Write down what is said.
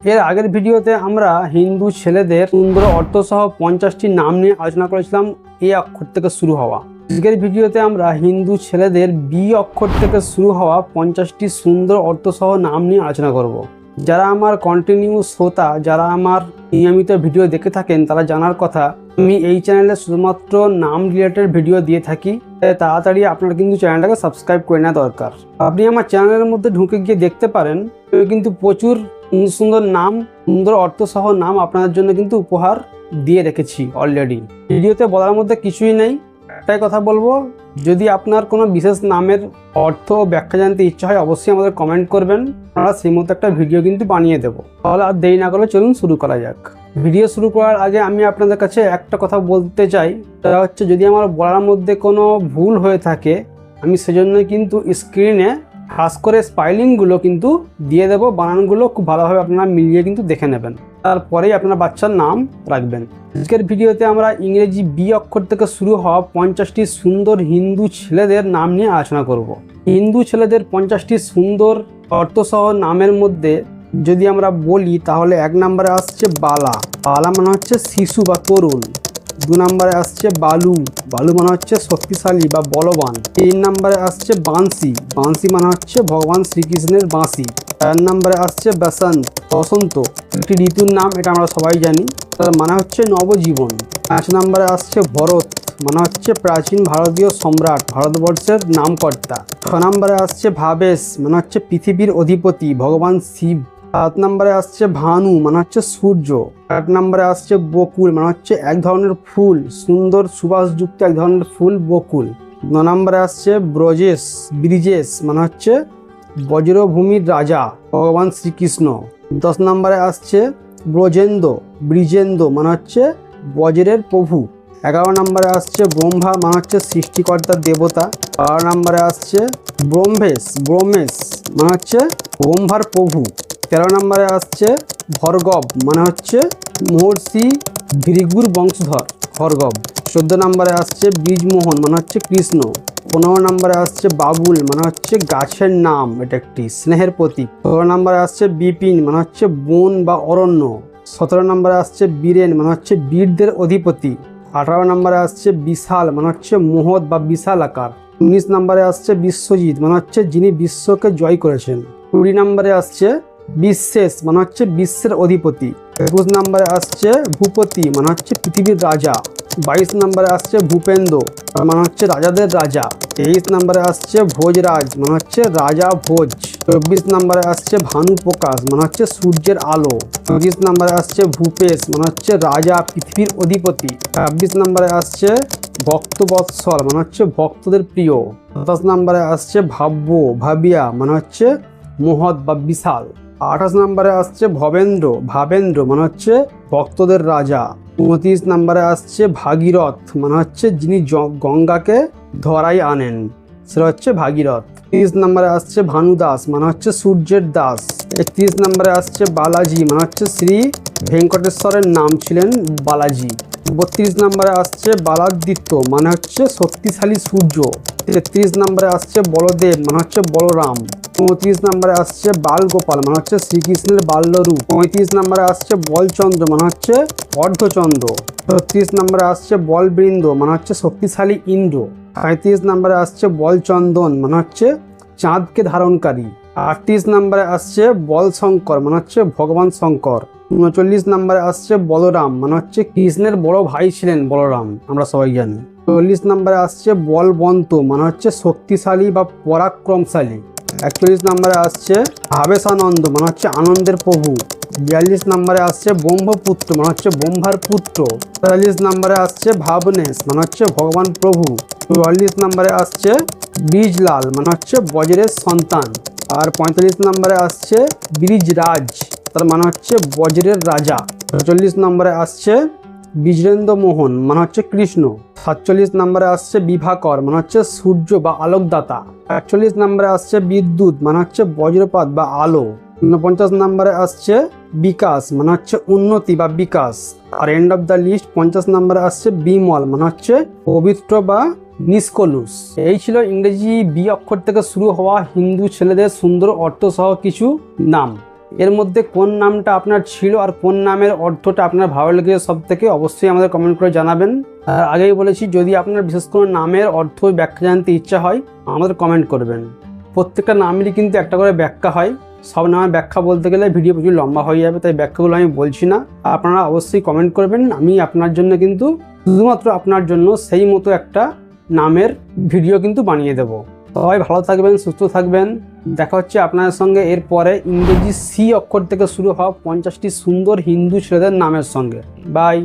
এর আগের ভিডিওতে আমরা হিন্দু ছেলেদের সুন্দর অর্থসহ পঞ্চাশটি নাম নিয়ে আলোচনা করেছিলাম এ অক্ষর থেকে শুরু হওয়া। আজকের ভিডিওতে আমরা হিন্দু ছেলেদের বি অক্ষর থেকে শুরু হওয়া পঞ্চাশটি সুন্দর অর্থসহ নাম নিয়ে আলোচনা করব। যারা আমার কন্টিনিউ শ্রোতা, যারা আমার নিয়মিত ভিডিও দেখে থাকেন, তারা জানার কথা, আমি এই চ্যানেলে শুধুমাত্র নাম রিলেটেড ভিডিও দিয়ে থাকি তাড়াতাড়ি আপনার কিন্তু চ্যানেলটাকে সাবস্ক্রাইব করে নেওয়া দরকার। আপনি আমার চ্যানেলের মধ্যে ঢুকে গিয়ে দেখতে পারেন, কিন্তু প্রচুর সুন্দর নাম, সুন্দর অর্থসহ নাম আপনাদের জন্য কিন্তু উপহার দিয়ে রেখেছি অলরেডি ভিডিওতে বলার মধ্যে কিছুই নেই একটাই কথা বলব। যদি আপনার কোনো বিশেষ নামের অর্থ ব্যাখ্যা জানতে ইচ্ছা হয়, অবশ্যই আমাদের কমেন্ট করবেন। আমরা সেই মতো একটা ভিডিও কিন্তু বানিয়ে দেবো। তাহলে আর দেরি না করলে চলুন শুরু করা যাক। ভিডিও শুরু করার আগে আমি আপনাদের কাছে একটা কথা বলতে চাই। সেটা হচ্ছে, যদি আমার বলার মধ্যে কোনো ভুল হয়ে থাকে, আমি সেজন্যই কিন্তু স্ক্রিনে খাস করে স্পাইলিংগুলো কিন্তু দিয়ে দেবো। বানানগুলো খুব ভালোভাবে আপনারা মিলিয়ে কিন্তু দেখে নেবেন। তারপরেই আপনার বাচ্চার নাম রাখবেন। আজকের ভিডিওতে আমরা ইংরেজি বি অক্ষর থেকে শুরু হওয়া পঞ্চাশটি সুন্দর হিন্দু ছেলেদের নাম নিয়ে আলোচনা করব। হিন্দু ছেলেদের পঞ্চাশটি সুন্দর অর্থসহ নামের মধ্যে যদি আমরা বলি, তাহলে এক নম্বরে আসছে বালা। বালা মানে হচ্ছে শিশু বা তরুণ। দু নম্বরে আসছে বালু। বালু মানে হচ্ছে শক্তিশালী বা বলবান। তিন নম্বরে আসছে বাঁশি। বাঁশি মানে হচ্ছে ভগবান শ্রীকৃষ্ণের বাঁশি। চার নম্বরে আসছে বসন্ত। বসন্ত। একটি ঋতুর নাম, এটা আমরা সবাই জানি। তার মানে হচ্ছে নবজীবন। পাঁচ নম্বরে আসছে ভরত। মানে হচ্ছে প্রাচীন ভারতীয় সম্রাট, ভারতবর্ষের নামকর্তা। ছ নম্বরে আসছে ভাবেশ। মানে হচ্ছে পৃথিবীর অধিপতি, ভগবান শিব। সাত নম্বরে আসছে ভানু মানে হচ্ছে সূর্য। আট নম্বরে আসছে বকুল মানে হচ্ছে এক ধরনের ফুল, সুন্দর সুবাসযুক্ত এক ধরনের ফুল বকুল। ন নম্বরে আসছে ব্রজেশ, ব্রিজেশ মানে হচ্ছে বজ্রভূমির রাজা, ভগবান শ্রীকৃষ্ণ। দশ নম্বরে আসছে ব্রজেন্দ্র, ব্রিজেন্দ্র মানে হচ্ছে বজ্রের প্রভু। এগারো নম্বরে আসছে ব্রহ্মা মানে হচ্ছে সৃষ্টিকর্তার দেবতা। বারো নম্বরে আসছে ব্রহ্মেশ ব্রহ্মেশ মানে হচ্ছে ব্রহ্মার প্রভু। তেরো নম্বরে আসছে ভর্গব মানে হচ্ছে মহর্ষি ভৃগুর বংশধর, ভর্গব। চোদ্দ নম্বরে আসছে বীজমোহন মানে হচ্ছে কৃষ্ণ। পনেরো নম্বরে আসছে বাবুল মানে হচ্ছে গাছের নাম, এটা একটি স্নেহের প্রতীক। ষোলো নম্বরে আসছে বিপিন মানে হচ্ছে বন বা অরণ্য। সতেরো নম্বরে আসছে বীরেন মানে হচ্ছে বীরদের অধিপতি। আঠারো নম্বরে আসছে বিশাল মানে হচ্ছে মহৎ বা বিশাল আকার। উনিশ নম্বরে আসছে বিশ্বজিৎ মানে হচ্ছে যিনি বিশ্বকে জয় করেছেন। কুড়ি নম্বরে আসছে বিশ্বেষ মানে হচ্ছে বিশ্বের অধিপতি। একুশ নম্বরে আসছে ভূপতি মানে হচ্ছে পৃথিবীর রাজা। বাইশ নম্বরে আসছে ভূপেন্দ্র মানে হচ্ছে রাজাদের রাজা। তেইশ নম্বরে আসছে ভোজরাজ মানে হচ্ছে রাজা ভোজ। চব্বিশ নম্বরে আসছে ভানু প্রকাশ মানে হচ্ছে সূর্যের আলো। চব্বিশ নম্বরে আসছে ভূপেশ মানে হচ্ছে রাজা পৃথিবীর অধিপতি। ছাব্বিশ নম্বরে আসছে ভক্তবৎসল মানে হচ্ছে ভক্তদের প্রিয়। সাতাশ নম্বরে আসছে ভাব্য, ভাবিয়া মানে হচ্ছে মহৎ বা বিশাল। আঠাশ নম্বরে আসছে ভবেন্দ্র, ভাবেন্দ্র মানে হচ্ছে ভক্তদের রাজা। উনত্রিশ নম্বরে আসছে ভাগীরথ মানে হচ্ছে যিনি গঙ্গাকে ধরাই আনেন, সেটা হচ্ছে ভাগীরথ। তিরিশ নম্বরে আসছে ভানুদাস মানে হচ্ছে সূর্যের দাস। একত্রিশ নম্বরে আসছে বালাজি মানে হচ্ছে শ্রী ভেঙ্কটেশ্বরের নাম ছিলেন বালাজি। বত্রিশ নম্বরে আসছে বালাদিত্য মানে হচ্ছে শক্তিশালী সূর্য। তেত্রিশ নম্বরে আসছে বলদেব মানে হচ্ছে বলরাম। চৌত্রিশ নম্বরে আসছে বালগোপাল মানে হচ্ছে শ্রীকৃষ্ণের বাল্যরূপ। পঁয়ত্রিশ নম্বরে আসছে বলচন্দ্র মানে হচ্ছে অর্ধচন্দ্র ছত্রিশ নম্বরে আসছে বলবৃন্দ মানে হচ্ছে শক্তিশালী ইন্দ্র। সাঁত্রিশ নম্বরে আসছে বলচন্দন মানে হচ্ছে চাঁদকে ধারণকারী। আটত্রিশ নম্বরে আসছে বলশঙ্কর মানে হচ্ছে ভগবান শঙ্কর। উনচল্লিশ নাম্বারে আসছে বলরাম মানে হচ্ছে কৃষ্ণের বড় ভাই ছিলেন বলরাম, আমরা সবাই জানি। চল্লিশ নাম্বারে আসছে বলবন্ত মানে হচ্ছে শক্তিশালী বা পরাক্রমশালী। একচল্লিশ নাম্বারে আসছে আবেশানন্দ মানে হচ্ছে আনন্দের প্রভু। বিয়াল্লিশ নাম্বারে আসছে ব্রহ্মপুত্র মানে হচ্ছে ব্রহ্মার পুত্র। তেতাল্লিশ নাম্বারে আসছে ভাবনেশ মানে হচ্ছে ভগবান প্রভু। চুয়াল্লিশ নাম্বারে আসছে বীজলাল মানে হচ্ছে বজ্রের সন্তান। আর পঁয়তাল্লিশ নাম্বারে আসছে ব্রিজরাজ। তার মানে হচ্ছে বজ্রের রাজা। চল্লিশ নম্বরে আসছে বীজেন্দ্র মোহন মানে হচ্ছে কৃষ্ণ। সাতচল্লিশ নম্বরে আসছে বিভাকর মানে হচ্ছে সূর্য বা আলোকদাতা। একচল্লিশ নম্বরে আসছে বিদ্যুৎ মানে হচ্ছে বজ্রপাত বা আলো। উনপঞ্চাশ নম্বরে আসছে বিকাশ মানে হচ্ছে উন্নতি বা বিকাশ। আর এন্ড অফ দ্য লিস্ট পঞ্চাশ নম্বরে আসছে বিমল মানে হচ্ছে পবিত্র বা নিষ্কলুষ। এই ছিল ইংরেজি বি অক্ষর থেকে শুরু হওয়া হিন্দু ছেলেদের সুন্দর অর্থ সহ কিছু নাম। এর মধ্যে কোন নামটা আপনার ছিল আর কোন নামের অর্থটা আপনার ভালো লেগেছে সব থেকে অবশ্যই আমাদের কমেন্ট করে জানাবেন। আর আগেই বলেছি, যদি আপনার বিশেষ কোনো নামের অর্থ ব্যাখ্যা জানতে ইচ্ছা হয়, আমাদের কমেন্ট করবেন। প্রত্যেকটা নামেরই কিন্তু একটা করে ব্যাখ্যা হয়। সব নামের ব্যাখ্যা বলতে গেলে ভিডিও প্রচুর লম্বা হয়ে যাবে, তাই ব্যাখ্যাগুলো আমি বলছি না। আপনারা অবশ্যই কমেন্ট করবেন, আমি আপনার জন্য কিন্তু শুধুমাত্র আপনার জন্য সেই মতো একটা নামের ভিডিও কিন্তু বানিয়ে দেবো। সবাই ভালো থাকবেন, সুস্থ থাকবেন। দেখা হচ্ছে আপনাদের সঙ্গে এরপরে ইংরেজি সি অক্ষর থেকে শুরু হওয়া পঞ্চাশটি সুন্দর হিন্দু ছেলেদের নামের সঙ্গে। বাই।